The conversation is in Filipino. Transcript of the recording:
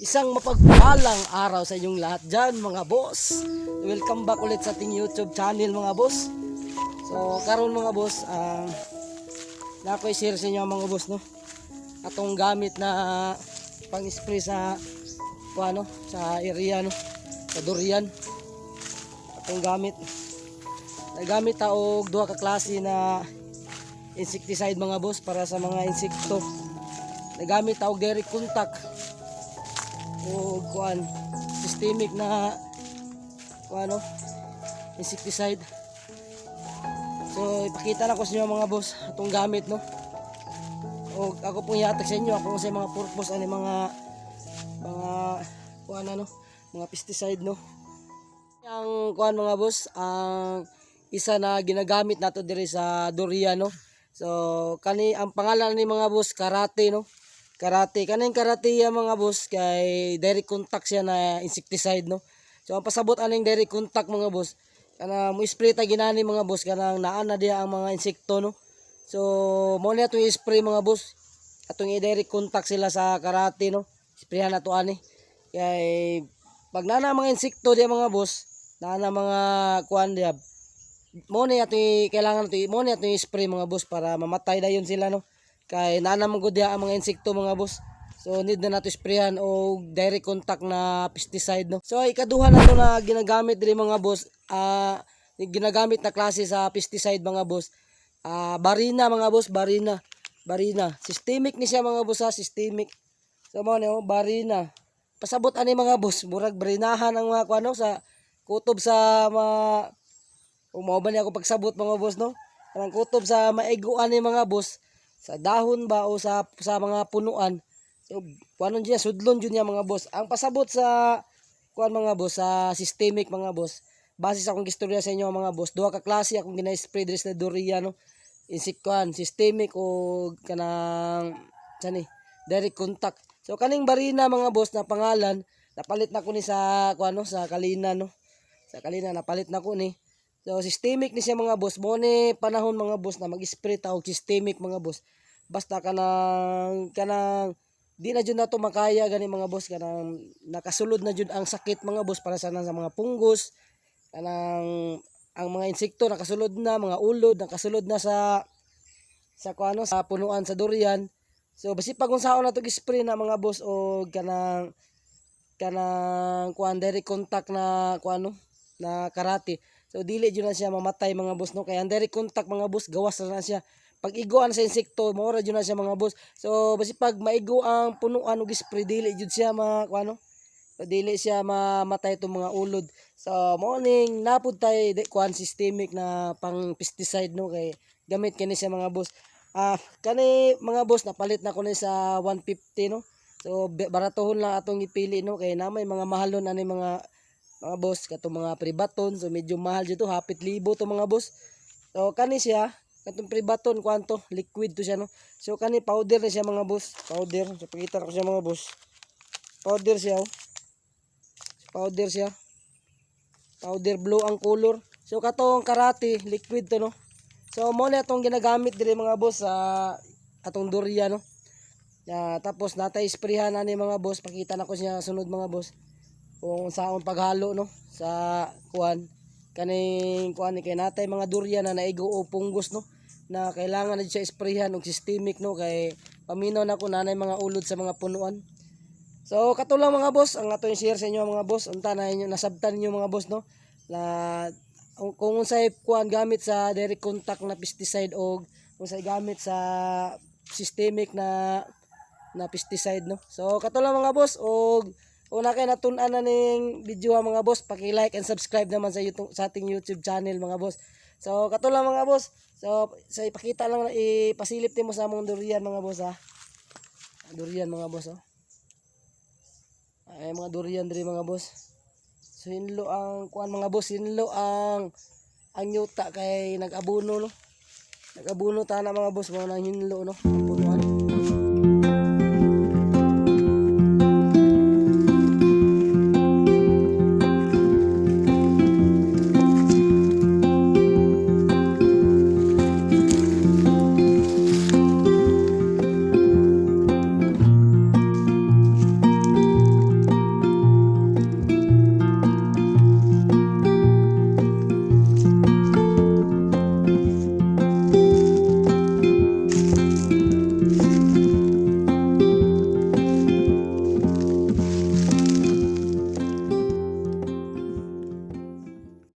Isang mapagpalang araw sa inyong lahat dyan mga boss. Welcome back ulit sa ating YouTube channel mga boss. So karon mga boss, ang na ako i-share sa inyo mga boss no. Atong gamit na pang-spray sa ano, sa area no, sa durian. Atong gamit. Nagamit ta og duha ka klase na insecticide mga boss para sa mga insekto. Nagamit ta og direct contact o kuan systemic na kuan ano insecticide. So ipakita na ko sa inyo mga boss atong gamit no? O ako pong ihatag sa inyo. Ako sa mga purpose ani mga mga kuan ano? Mga pesticide no? Ang kuan mga boss ang isa na ginagamit nato diri sa durian no? So kani ang pangalan ni mga boss karate no karate. Kaning karate ya mga boss kay direct contact siya na insecticide no? So ang pasabot aning direct contact mga boss? Kana mo spray ta ginani mga boss. Kanang naa na diya ang mga insekto no? So mo na itong spray mga boss. Atong i-direct contact sila sa karate no? Sprayhan na to ani. Kay pag nana mga insekto diya mga boss nana mga kuan diya mo na ato kailangan to mo na ato spray mga boss para mamatay dayon sila no kay nana man gud ang mga insekto mga boss. So need na nato sprayhan o direct contact na pesticide no? So ikaduha na to na ginagamit diri mga boss. Ah ginagamit na klase sa pesticide mga boss. Ah barina mga boss barina. Barina. Systemic ni siya mga boss ha? Systemic. So mo no barina. Pasabot ani mga boss. Murag barinahan ang mga kuano sa kutob sa mga Umaw ba niya ako pagsabot mga boss no? Kanang kutob sa maiguan ni mga boss sa dahon ba o sa sa mga punuan. So kuanon diya sudlon jud niya mga boss. Ang pasabot sa kuan mga boss sa systemic mga boss. Base sa akong istorya sa inyo mga boss, duha ka klase akong gina-spray diri sa durian no. Insect kuan, systemic o kanang sani direct contact. So kaning barina mga boss na pangalan napalit na ko ni sa kuan sa Kalina no. Sa Kalina napalit na ko ni. So systemic ni siya mga boss. Mo panahon mga boss na mag-spray ta og systemic mga boss. Basta kanang kanang di na jud na to makaya gani mga boss kanang nakasulod na jud ang sakit mga boss para sa sa mga punggos kanang ang mga insekto nakasulod na mga ulod nakasulod na sa sa kuano sa punuan sa durian so basi pag unsaon na to spray na mga boss o kanang kanang kuan direct contact na kuano na karate So dili jud na siya mamatay mga boss no kaya ang contact mga boss gawas na, na siya. Pag iguan sa insekto mo ra jud na siya mga boss. So basi pag maigo ang punuan og spray dili jud siya ma kuano. So, dili siya mamatay itong mga ulod. So morning napud tay di kuan systemic na pang pesticide no kay gamit kini siya mga boss. Ah kani mga boss napalit na ko ni sa 150 no. So baratohon lang atong ipili no kay namay mga mahalon ani mga mga boss kato mga pribaton so medyo mahal dito hapit libo to mga boss. So kani siya katong pribaton kwanto liquid to siya no? So kani powder na siya mga boss. Powder so pakita ko siya mga boss. Powder siya oh. powder siya. Powder blue ang color. So katong karate liquid to no? So mo na itong ginagamit dire mga boss sa atong durian no? Ya, tapos natay sprayhan na ni mga boss. Pakita na ko siya sunod mga boss kung saon paghalo no? Sa kuan kaning kuan ni kay natay mga durian na naigo o punggos no? Na kailangan na siya sprayhan og systemic no? Kay paminaw na ko nanay mga ulod sa mga punuan. So katulang mga boss ang ato share sa inyo mga boss. Unta na inyo nasabtan niyo mga boss no? Na kung unsay kuan gamit sa direct contact na pesticide og unsay gamit sa systemic na na pesticide no? So katulang mga boss og Una kay natun-an na ning video ha, mga boss, paki-like and subscribe naman sa YouTube sa ating YouTube channel mga boss. So katulad mga boss, so sa ipakita lang ipasilip nimo sa among durian mga boss ha. Durian mga boss oh. Ay mga durian diri mga boss. So hinlo ang kuan mga boss, hinlo ang ang yuta kay nag-abuno no. Nag-abuno ta na mga boss mo nang hinlo no. Punuan.